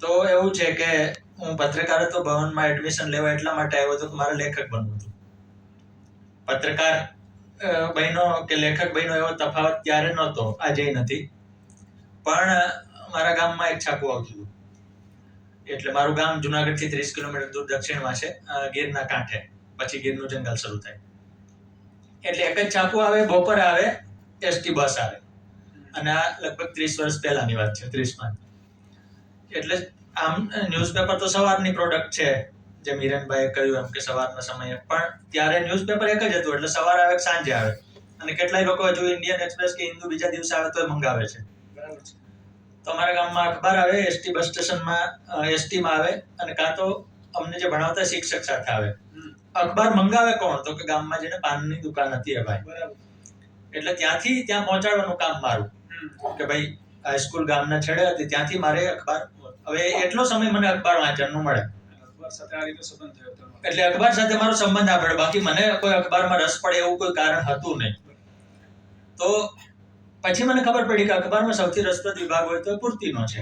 તો એવું છે કે હું પત્રકારત્વ ભવનમાં એડમિશન લેવા એટલા માટે આવ્યો હતો કે મારે લેખક બનવું હતું. પત્રકાર બહેનો કે લેખક બહેનો એવો તફાવત ત્યારે નહોતો, આજે નથી. પણ મારા ગામમાં એક છાપું આવતું હતું. એટલે મારું ગામ જુનાગઢથી ત્રીસ કિલોમીટર દૂર દક્ષિણમાં છે ગીરના કાંઠે. પછી ગીરનું જંગલ શરૂ થાય. એટલે એક જ છાપું આવે, બપોર આવે, એસટી બસ આવે. અને આ લગભગ ત્રીસ વર્ષ પહેલાની વાત છે, ત્રીસમાં. એટલે આમ ન્યૂઝપેપર તો સવારની પ્રોડક્ટ છે જેમ હિરણભાઈએ કહ્યું એમ કે સવારના સમયે. પણ ત્યારે ન્યૂઝપેપર એક જ હતું એટલે સવાર આવે કે સાંજે આવે. અને કેટલાય લોકો હજુ ઇન્ડિયન એક્સપ્રેસ કે હિન્દુ બીજા દિવસે આવે તો મંગાવે છે. બરાબર છે. તો અમારા ગામમાં અખબાર આવે એસટી બસ સ્ટેશનમાં એસટીમાં આવે અને કાં તો અમને જે ભણાવતા શિક્ષક સાથે આવે. અખબાર મંગાવે કોણ? તો કે ગામમાં જેને પાનની દુકાન હતી એ ભાઈ. બરાબર. એટલે ત્યાંથી ત્યાં પહોંચાડવાનું કામ મારું. કે ભાઈ હાઈસ્કૂલ ગામના છેડે હતી ત્યાંથી મારે અખબાર હવે એટલો સમય મને અખબાર વાંચવાનો મળે. એટલે અખબાર સાથે મારો સંબંધ આપડે બાકી મને કોઈ અખબારમાં રસ પડે એવું કોઈ કારણ હતું નહીં. તો પછી મને ખબર પડી કે અખબારમાં સૌથી રસપ્રદ વિભાગ હોય તો પૂર્તિનો છે.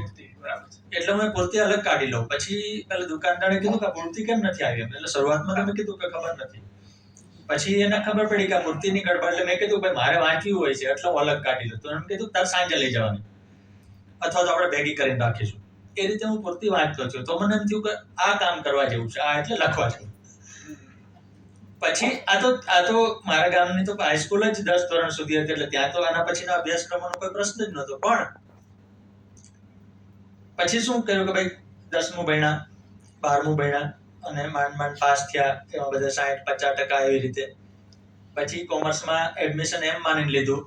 એટલે મેં પૂર્તિ અલગ કાઢી લઉં. પછી પેલા દુકાનદારે કીધું કે પૂર્તિ કેમ નથી આવી એટલે શરૂઆતમાં તમે કીધું કે ખબર નથી. પછી એને ખબર પડી કે આ મૂર્તિની ગડબડ. એટલે મેં કીધું ભાઈ મારે વાંચવી હોય છે એટલે હું અલગ કાઢી લઉં. તો એમ કીધું તાર સાંજે લઈ જવાની. અથવા તો આપણે ભેગી કરીને રાખીશું. એ રીતે હું પૂરતી વાંચતો છું. તો મને એમ થયું કે આ કામ કરવા જેવું છે, આ એટલે લખવા જેવું. પછી આ તો આ તો મારા ગામની તો હાઈસ્કૂલ જ દસ ધોરણ સુધી હતી, એટલે ત્યાં તો આના પછીના અભ્યાસક્રમોનો કોઈ પ્રશ્ન જ નહોતો. પણ પછી શું કર્યું કે ભાઈ, દસમું ભણ્યા, બારમું ભણ્યા અને માંડ માંડ પાસ થયા, એમાં બધા સાઠ પચાસ ટકા એવી રીતે. પછી કોમર્સમાં એડમિશન એમ માની લીધું.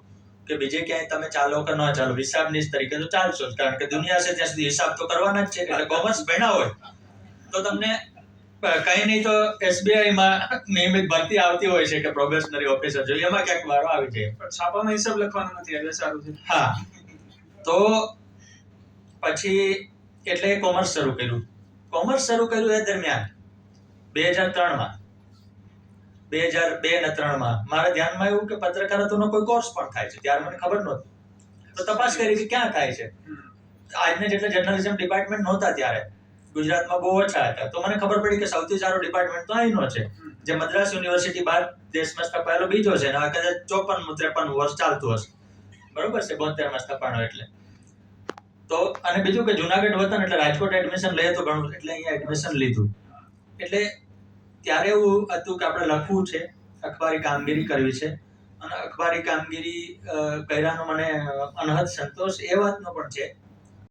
કે બીજે ક્યાંય તમે ચાલો કે ન ચાલો હિસાબની જ તરીકે તો ચાલશો જ. કારણ કે દુનિયા છે ત્યાં સુધી હિસાબ તો કરવાના જ છે એટલે કોમર્સ ભણ્યા હોય. તો તમને કઈ નહીં તો એસબીઆઈમાં માં નિયમિત ભરતી આવતી હોય છે કે પ્રોબેશનરી ઓફિસર જોઈએ એમાં ક્યાંક વારો આવી જાય. પણ છાપામાં હિસાબ લખવાનો નથી એટલે સારું છે. હા. તો પછી એટલે કોમર્સ શરૂ કર્યું. કોમર્સ શરૂ કર્યું એ દરમિયાન બે હજાર ત્રણમાં. બે હજાર બે ને ત્રણમાં. મારા ધ્યાનમાં આવ્યું કે પત્રકારત્વનો કોઈ કોર્સ પણ થાય છે. ત્યારે મને ખબર નહોતી. તો તપાસ કરી કે ક્યાં થાય છે. આજના જેટલા જર્નલિઝમ ડિપાર્ટમેન્ટ નહોતા ત્યારે. ગુજરાતમાં બહુ ઓછા હતા. તો મને ખબર પડી કે સૌથી સારો ડિપાર્ટમેન્ટ તો અહીંનો છે. જે મદ્રાસ યુનિવર્સિટી બહાર દેશમાં સ્થપાયેલો બીજો છે. અને કદાચ ચોપન ત્રેપન વર્ષ ચાલતું હશે. બરોબર છે? બોતેરમાં સ્થપાણો એટલે. તો અને બીજું કે જુનાગઢ વતન એટલે રાજકોટ એડમિશન લઈએ તો ઘણું એટલે અહીંયા એડમિશન લીધું. એટલે ત્યારે એવું હતું કે આપણે લખવું છે, અખબારી કામગીરી કરવી છે. અને અખબારી કામગીરી કર્યાનો મને અનહદ સંતોષ એ વાતનો પણ છે.